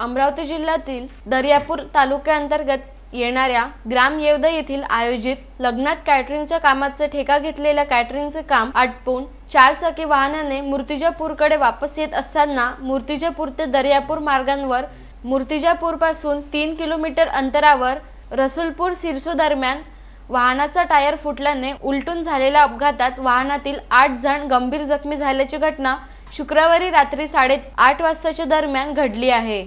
अमरावती जिल्ह्यातील दर्यापूर तालुक्याअंतर्गत येणाऱ्या ग्राम येवदा येथील आयोजित लग्नात कॅटरिंगच्या कामाचे ठेका घेतलेल्या कॅटरिंगचे काम आटपून चार चाकी वाहनाने मूर्तिजापूरकडे वापस येत असताना मूर्तिजापूर ते दर्यापूर मार्गांवर मूर्तिजापूरपासून तीन किलोमीटर अंतरावर रसुलपूर सिरसो दरम्यान वाहनाचा टायर फुटल्याने उलटून झालेल्या अपघातात वाहनातील आठ जण गंभीर जखमी झाल्याची घटना शुक्रवारी रात्री साडे आठ वाजताच्या दरम्यान घडली आहे.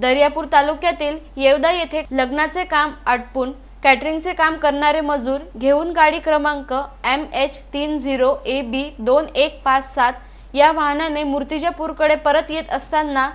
दर्यापूर तालुक्यातील येवदा येथे लग्नाचे काम आटपून कॅटरिंगचे काम करणारे मजूर घेऊन गाडी क्रमांक एम एच तीन झिरो ए बी दोन एक पाच सात या वाहनाने मूर्तिजापूरकडे परत येत असताना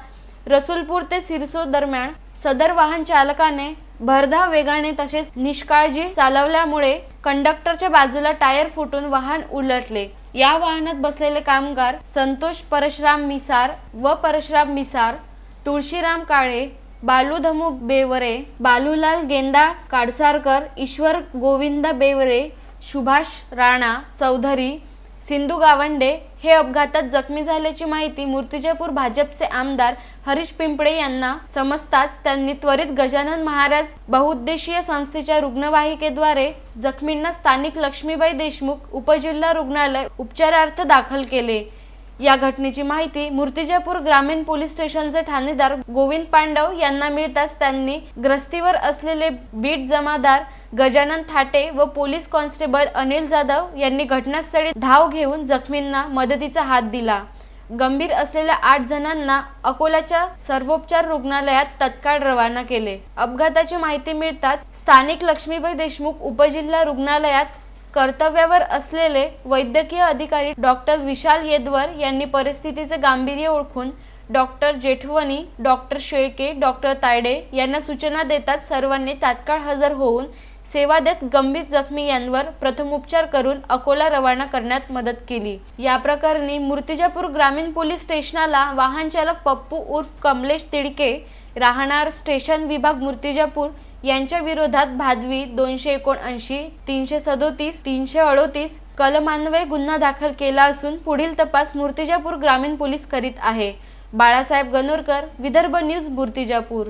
रसूलपूर ते सिरसो दरम्यान सदर वाहन चालकाने भरधाव वेगाने तसेच निष्काळजी चालवल्यामुळे कंडक्टरच्या बाजूला टायर फुटून वाहन उलटले. या वाहनात बसलेले कामगार संतोष परशराम मिसार व परशराम मिसार तुळशीराम काळे बालू धमू बेवरे बालूलाल गेंदा काडसारकर ईश्वर गोविंद बेवरे सुभाष राणा चौधरी सिंधू गावंडे हे अपघातात जखमी झाल्याची माहिती मूर्तिजापूर भाजपचे आमदार हरीश पिंपळे यांना समजताच त्यांनी त्वरित गजानन महाराज बहुउद्देशीय संस्थेच्या रुग्णवाहिकेद्वारे जखमींना स्थानिक लक्ष्मीबाई देशमुख उपजिल्हा रुग्णालय उपचारार्थ दाखल केले. या घटनेची माहिती मूर्तिजापूर ग्रामीण पोलीस स्टेशनचे ठाणेदार गोविंद पांडव यांना मिळताच त्यांनी ग्रस्तीवर असलेले बीट जमादार गजानन थाटे व पोलीस कॉन्स्टेबल अनिल जाधव यांनी घटनास्थळी धाव घेऊन जखमींना मदतीचा हात दिला. गंभीर असलेल्या आठ जणांना अकोल्याच्या सर्वोपचार रुग्णालयात तत्काळ रवाना केले. अपघाताची माहिती मिळतात स्थानिक लक्ष्मीबाई देशमुख उपजिल्हा रुग्णालयात कर्तव्यावर असलेले वैद्यकीय अधिकारी डॉक्टर विशाल येदवर यांनी परिस्थितीचे गांभीर्य ओळखून doctor Jethwani doctor Shelke doctor Tayde यांना सूचना देतात सर्वांनी तात्काळ हजर होऊन सेवा देत गंभीर जखमी यांवर प्रथमोपचार करून अकोला रवाना करण्यात मदत केली. या प्रकरणी मूर्तिजापूर ग्रामीण पोलीस स्टेशनाला वाहन चालक पप्पू उर्फ कमलेश तिडके राहणार स्टेशन विभाग मूर्तिजापूर यांच्या विरोधात भादवी दोनशे एकोणऐंशी तीनशे सदोतीस तीनशे अडोतीस कलमान्वये गुन्हा दाखल केला असून पुढील तपास मूर्तिजापूर ग्रामीण पोलीस करीत आहे. बाळासाहेब गणोरकर विदर्भ न्यूज मूर्तिजापूर.